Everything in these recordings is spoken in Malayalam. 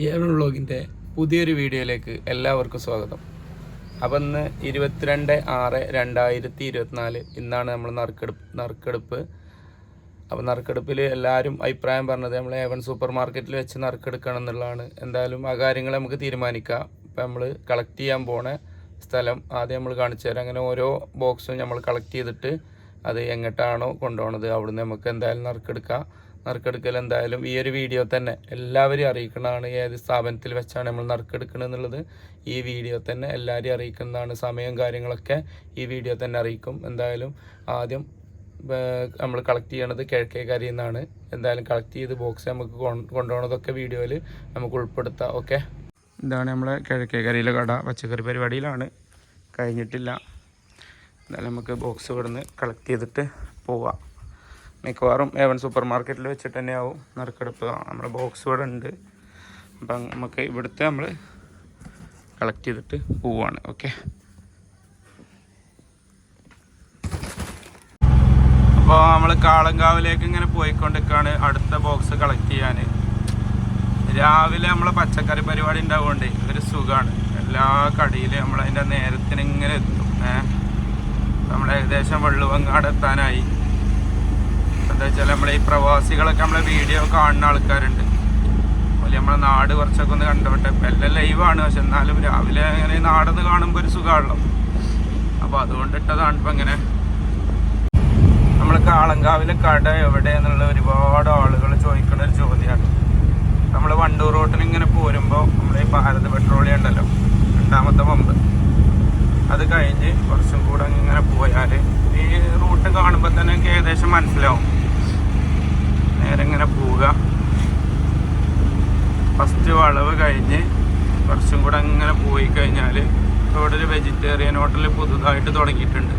ഏഴ് വ്ളോഗിന്റെ പുതിയൊരു വീഡിയോയിലേക്ക് എല്ലാവർക്കും സ്വാഗതം. അപ്പം ഇന്ന് ഇരുപത്തിരണ്ട് ആറ് രണ്ടായിരത്തി ഇരുപത്തിനാല് ഇന്നാണ് നമ്മൾ നറുക്കെടുപ്പ് നറുക്കെടുപ്പ്. അപ്പം നറുക്കെടുപ്പിൽ എല്ലാവരും അഭിപ്രായം പറഞ്ഞത് നമ്മൾ ഏവൻ സൂപ്പർ മാർക്കറ്റിൽ വെച്ച് നറുക്കെടുക്കണം എന്നുള്ളതാണ്. എന്തായാലും ആ കാര്യങ്ങൾ നമുക്ക് തീരുമാനിക്കാം. ഇപ്പം നമ്മൾ കളക്ട് ചെയ്യാൻ പോണ സ്ഥലം ആദ്യം നമ്മൾ കാണിച്ചു തരാം. അങ്ങനെ ഓരോ ബോക്സും നമ്മൾ കളക്ട് ചെയ്തിട്ട് അത് എങ്ങോട്ടാണോ കൊണ്ടുപോകണത് അവിടുന്ന് നമുക്ക് എന്തായാലും നറുക്കെടുക്കാം. നറുക്കെടുക്കൽ എന്തായാലും ഈ ഒരു വീഡിയോ തന്നെ എല്ലാവരെയും അറിയിക്കുന്നതാണ് ഏത് സ്ഥാപനത്തിൽ വെച്ചാണ് നമ്മൾ നറുക്കെടുക്കുന്നത് എന്നുള്ളത്. ഈ വീഡിയോ തന്നെ എല്ലാവരെയും അറിയിക്കുന്നതാണ്. സമയം കാര്യങ്ങളൊക്കെ ഈ വീഡിയോ തന്നെ അറിയിക്കും. എന്തായാലും ആദ്യം നമ്മൾ കളക്ട് ചെയ്യണത് കിഴക്കേക്കരയിൽ നിന്നാണ് എന്തായാലും കളക്ട് ചെയ്ത് ബോക്സ് നമുക്ക് കൊണ്ടുപോകണതൊക്കെ വീഡിയോയിൽ നമുക്ക് ഉൾപ്പെടുത്താം. ഓക്കെ ഇതാണ് നമ്മളെ കിഴക്കേക്കരയിലെ കട. പച്ചക്കറി പരിപാടിയിലാണ്. കഴിഞ്ഞിട്ടില്ല. എന്തായാലും നമുക്ക് ബോക്സ് ഇവിടുന്ന് കളക്ട് ചെയ്തിട്ട് പോവാം. മിക്കവാറും എവൻ സൂപ്പർ മാർക്കറ്റിൽ വെച്ചിട്ട് തന്നെയാവും നറുക്കെടുപ്പ് നമ്മുടെ ബോക്സ് ഇവിടെ ഉണ്ട്. അപ്പം നമുക്ക് ഇവിടുത്തെ നമ്മൾ കളക്ട് ചെയ്തിട്ട് പോവുകയാണ് ഓക്കെ അപ്പോൾ നമ്മൾ കാളങ്കാവിലേക്ക് ഇങ്ങനെ പോയിക്കൊണ്ടിരിക്കുകയാണ് അടുത്ത ബോക്സ് കളക്ട് ചെയ്യാൻ രാവിലെ നമ്മൾ പച്ചക്കറി പരിപാടി ഉണ്ടാവുകൊണ്ട് ഒരു സുഖമാണ് എല്ലാ കടയിലും നമ്മൾ അതിന്റെ നേരത്തിന് ഇങ്ങനെ എത്തും നമ്മൾ ഏകദേശം വെള്ളുവങ്ങാട് എത്താനായി. എന്താ വെച്ചാൽ നമ്മളെ ഈ പ്രവാസികളൊക്കെ നമ്മളെ വീഡിയോ കാണുന്ന ആൾക്കാരുണ്ട്. അതുപോലെ നമ്മളെ നാട് കുറച്ചൊക്കെ ഒന്ന് കണ്ടോട്ടെ. ഇപ്പം എല്ലാം ലൈവാണ് പക്ഷെ എന്നാലും രാവിലെ അങ്ങനെ നാടൊന്ന് കാണുമ്പോൾ ഒരു സുഖമാണല്ലോ അപ്പോൾ അതുകൊണ്ട് ഇട്ടതാണ് ഇപ്പം ഇങ്ങനെ. നമ്മൾ കാളങ്കാവിലെ കട എവിടെയെന്നുള്ള ഒരുപാട് ആളുകൾ ചോദിക്കുന്ന ഒരു ചോദ്യമാണ് നമ്മൾ വണ്ടൂർ റോട്ടിന് ഇങ്ങനെ പോരുമ്പോൾ നമ്മൾ ഈ ഭാരത് പെട്രോളിയം ഉണ്ടല്ലോ. രണ്ടാമത്തെ പമ്പ്. കഴിഞ്ഞ് കുറച്ചും കൂടെ ഇങ്ങനെ പോയാൽ ഈ റൂട്ട് കാണുമ്പോൾ തന്നെ എനിക്ക് ഏകദേശം മനസ്സിലാവും. നേരെ ഇങ്ങനെ പോവുക. ഫസ്റ്റ് വളവ് കഴിഞ്ഞ് കുറച്ചും കൂടെ ഇങ്ങനെ പോയി കഴിഞ്ഞാൽ ഇവിടെ ഒരു വെജിറ്റേറിയൻ ഹോട്ടൽ പുതുതായിട്ട് തുടങ്ങിയിട്ടുണ്ട്.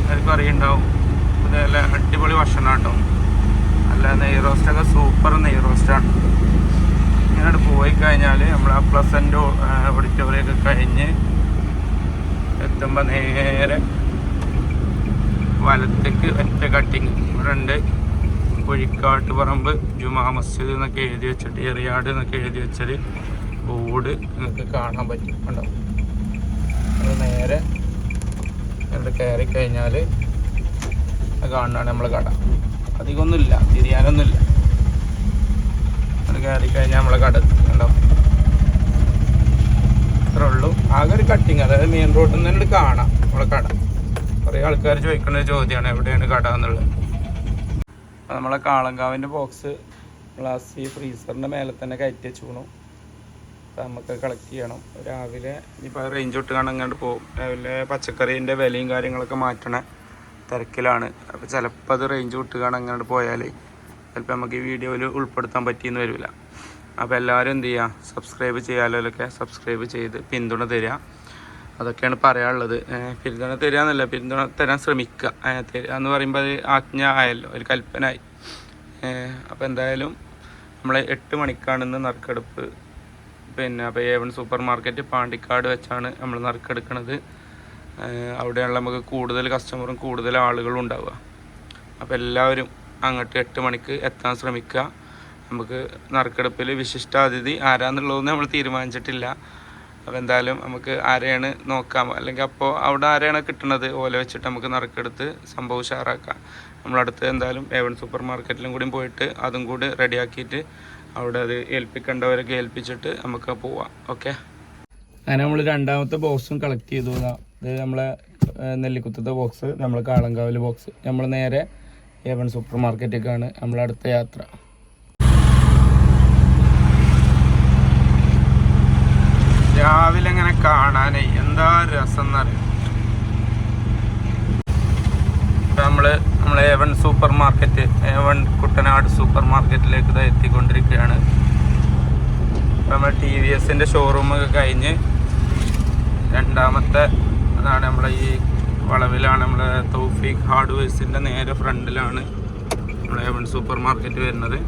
എല്ലാവർക്കും അറിയണ്ടാവും. നല്ല അടിപൊളി ഭക്ഷണം കേട്ടോ നല്ല നെയ് റോസ്റ്റൊക്കെ സൂപ്പർ നെയ് റോസ്റ്റാണ് ഇങ്ങനെ പോയി കഴിഞ്ഞാൽ നമ്മൾ ആ പ്ലസന്റ് ഓഡിറ്റോറിയൊക്കെ കഴിഞ്ഞ് എത്തുമ്പോൾ നേരെ വലത്തേക്ക് ഒറ്റ കട്ടിങ് ഇവിടെ കുഴിക്കാട്ട് പറമ്പ് ജുമാ മസ്ജിദ് എന്നൊക്കെ എഴുതി വെച്ചിട്ട് എറിയാട് എന്നൊക്കെ എഴുതി വെച്ചാൽ ബോർഡ് നിങ്ങൾക്ക് കാണാൻ പറ്റും. കണ്ടോ? അത് നേരെ ഇവിടെ കയറി കഴിഞ്ഞാൽ കാണുന്നതാണ് നമ്മൾ കട. അധികമൊന്നുമില്ല തിരിയാനൊന്നുമില്ല. അത് കയറി കഴിഞ്ഞാൽ നമ്മളെ കട. കണ്ടോ? അത്രേ ഉള്ളൂ. ആകെ ഒരു കട്ടിങ് അതായത് മെയിൻ റോഡിൽ നിന്ന് തന്നെ കാണാം നമ്മളെ കട. കുറേ ആൾക്കാർ ചോദിക്കുന്ന ചോദ്യമാണ് എവിടെയാണ് കട എന്നുള്ളത്. നമ്മളെ കാളങ്കാവിന്റെ ബോക്സ് ഗ്ലാസ് ഈ ഫ്രീസറിന്റെ മേലെ തന്നെ കയറ്റി വെച്ചുക്കണു അപ്പോൾ നമുക്ക് കളക്ട് ചെയ്യണം. രാവിലെ ഇനിയിപ്പോൾ റേഞ്ച് വിട്ട് കാണാൻ പോകും രാവിലെ പച്ചക്കറീന്റെ വിലയും കാര്യങ്ങളൊക്കെ മാറ്റണ തിരക്കിലാണ്. അപ്പോൾ ചിലപ്പോൾ അത് റേഞ്ച് വിട്ട് കാണാൻ പോയാലേ ചിലപ്പോൾ നമുക്ക് ഈ വീഡിയോയിൽ ഉൾപ്പെടുത്താൻ പറ്റിയെന്ന് വരില്ല അപ്പോൾ എല്ലാവരും എന്ത് ചെയ്യുക സബ്സ്ക്രൈബ് ചെയ്യാലൊക്കെ സബ്സ്ക്രൈബ് ചെയ്ത് പിന്തുണ തരിക അതൊക്കെയാണ് പറയാനുള്ളത്. പിന്തുണ തരിക എന്നല്ല പിന്തുണ തരാൻ ശ്രമിക്കുക തരിക എന്ന് പറയുമ്പോൾ അത് ആജ്ഞ ആയല്ലോ ഒരു കൽപ്പനയായി. അപ്പോൾ എന്തായാലും നമ്മൾ എട്ട് മണിക്കാണ് ഇന്ന് നറുക്കെടുപ്പ്. പിന്നെ അപ്പോൾ ഏവൺ സൂപ്പർ മാർക്കറ്റ് പാണ്ടിക്കാട് വെച്ചാണ് നമ്മൾ നറുക്കെടുക്കുന്നത് അവിടെയുള്ള നമുക്ക് കൂടുതൽ കസ്റ്റമറും കൂടുതൽ ആളുകളും ഉണ്ടാവുക. അപ്പോൾ എല്ലാവരും അങ്ങോട്ട് എട്ട് മണിക്ക് എത്താൻ ശ്രമിക്കുക നമുക്ക് നറുക്കെടുപ്പിൽ വിശിഷ്ടാതിഥി ആരാന്നുള്ളതൊന്നും നമ്മൾ തീരുമാനിച്ചിട്ടില്ല. അപ്പോൾ എന്തായാലും നമുക്ക് ആരെയാണ് നോക്കാം. അല്ലെങ്കിൽ അപ്പോൾ അവിടെ ആരെയാണ് കിട്ടുന്നത് ഓല വെച്ചിട്ട് നമുക്ക് നറുക്കെടുത്ത് സംഭവം ഉഷാറാക്കാം. നമ്മളടുത്ത് എന്തായാലും ഏവൺ സൂപ്പർ മാർക്കറ്റിലും കൂടി പോയിട്ട് അതും കൂടി റെഡിയാക്കിയിട്ട് അവിടെ അത് ഏൽപ്പിക്കേണ്ടവരൊക്കെ ഏൽപ്പിച്ചിട്ട് നമുക്ക് പോവാം. ഓക്കെ അങ്ങനെ നമ്മൾ രണ്ടാമത്തെ ബോക്സും കളക്ട് ചെയ്തു. ഇതാ. നമ്മളെ നെല്ലിക്കുത്തത്തെ ബോക്സ് നമ്മൾ കാളങ്കാവിലെ ബോക്സ് നമ്മൾ നേരെ ഏവൺ സൂപ്പർ മാർക്കറ്റിലേക്കാണ് നമ്മളടുത്ത യാത്ര. രാവിലെ ഇങ്ങനെ കാണാനേ എന്താ രസം എന്നറിയാം? നമ്മൾ നമ്മളെ A one supermarket A one Kuttanad super മാർക്കറ്റിലേക്ക് എത്തിക്കൊണ്ടിരിക്കുകയാണ്. നമ്മൾ ടി വി എസിന്റെ ഷോറൂം ഒക്കെ കഴിഞ്ഞ് രണ്ടാമത്തെ അതാണ് നമ്മളെ ഈ വളവിലാണ് നമ്മളെ തൗഫീഖ് ഹാർഡ്വെയർസിന്റെ നേരെ ഫ്രണ്ടിലാണ് നമ്മളെ എവൺ സൂപ്പർ മാർക്കറ്റ് വരുന്നത്.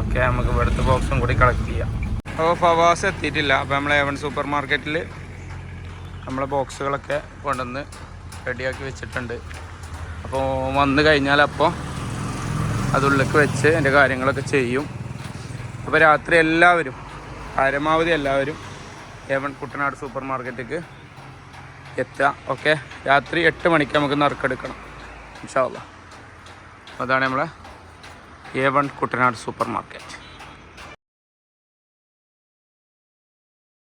ഓക്കെ നമുക്ക് ഇവിടുത്തെ ബോക്സും കൂടി കളക്ട് ചെയ്യാം. അപ്പോൾ ഫവാസ് എത്തിയിട്ടില്ല. അപ്പോൾ നമ്മൾ ഏവൺ സൂപ്പർ മാർക്കറ്റിൽ നമ്മളെ ബോക്സുകളൊക്കെ കൊണ്ടുവന്ന് റെഡിയാക്കി വെച്ചിട്ടുണ്ട്. അപ്പോൾ വന്നു കഴിഞ്ഞാൽ അപ്പോൾ അതുള്ളിലേക്ക് വെച്ച് എന്റെ കാര്യങ്ങളൊക്കെ ചെയ്യും. അപ്പോൾ രാത്രി എല്ലാവരും പരമാവധി എല്ലാവരും ഏവൺ കുട്ടനാട് സൂപ്പർ മാർക്കറ്റിലേക്ക് എത്തുക. ഓക്കെ? രാത്രി എട്ട് മണിക്ക് നമുക്ക് നറുക്കെടുക്കണം. ഇൻഷാല്ല അതാണ് നമ്മളെ ഏവൺ കുട്ടനാട് സൂപ്പർ മാർക്കറ്റ്